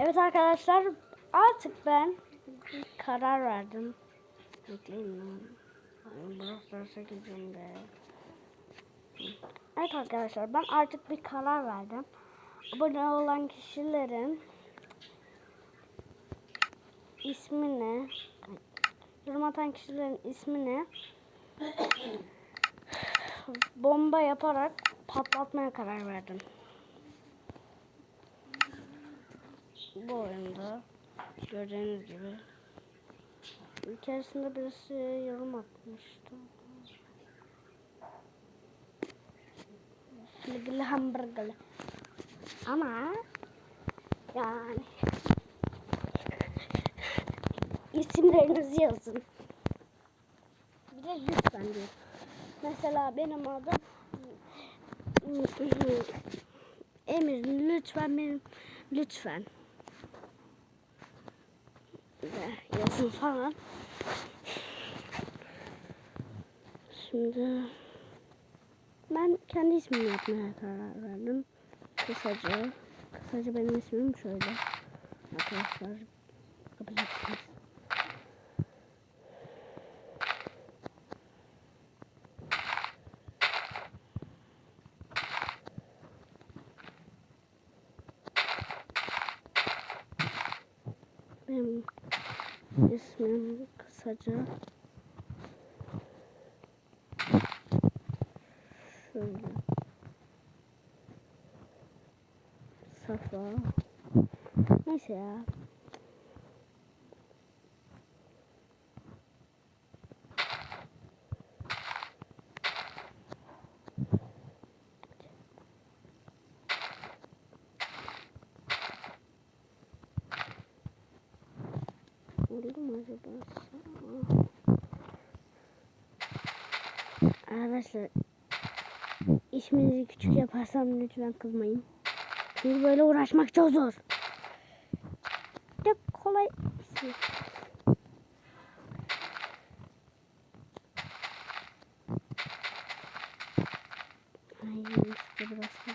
Evet arkadaşlar artık ben karar verdim. Bekleyin. Evet arkadaşlar ben artık bir karar verdim. Abone olan kişilerin ismini yorum atan kişilerin ismini bomba yaparak patlatmaya karar verdim. Bu oyunda gördüğünüz gibi bir keresinde birisi yorum atmıştı. Bilgili hamburgerli. Ama yani isimlerinizi yazın. Bir de lütfen diyor. Mesela benim adım Emir lütfen benim lütfen yazın falan. Şimdi ben kendi ismimi yapmaya karar verdim. Kısaca kısaca benim ismim şöyle. Arkadaşlar bakabilirsiniz. Benim ismim kısaca şöyle. Safa. Neyse ya Oldu mu acaba? Arkadaşlar isminizi küçük yaparsam lütfen kızmayın. Çünkü böyle uğraşmak çok zor. Çok kolay ismi. Ay yanlışlıkla burası.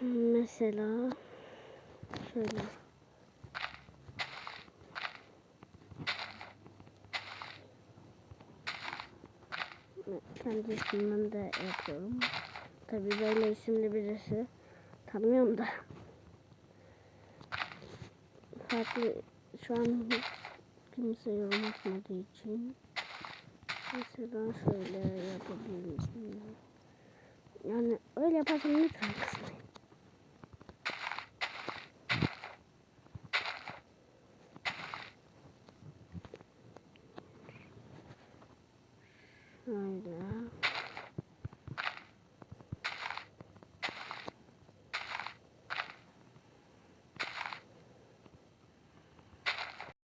Mesela şöyle. Kendi ismimden de yapıyorum. Tabii böyle isimli birisi tanımıyorum da. Farklı şu an hiç kimse yorum atmadığı için mesela şöyle yapabilirim. Yani öyle yaparsam lütfen kızmayın. Şöyle.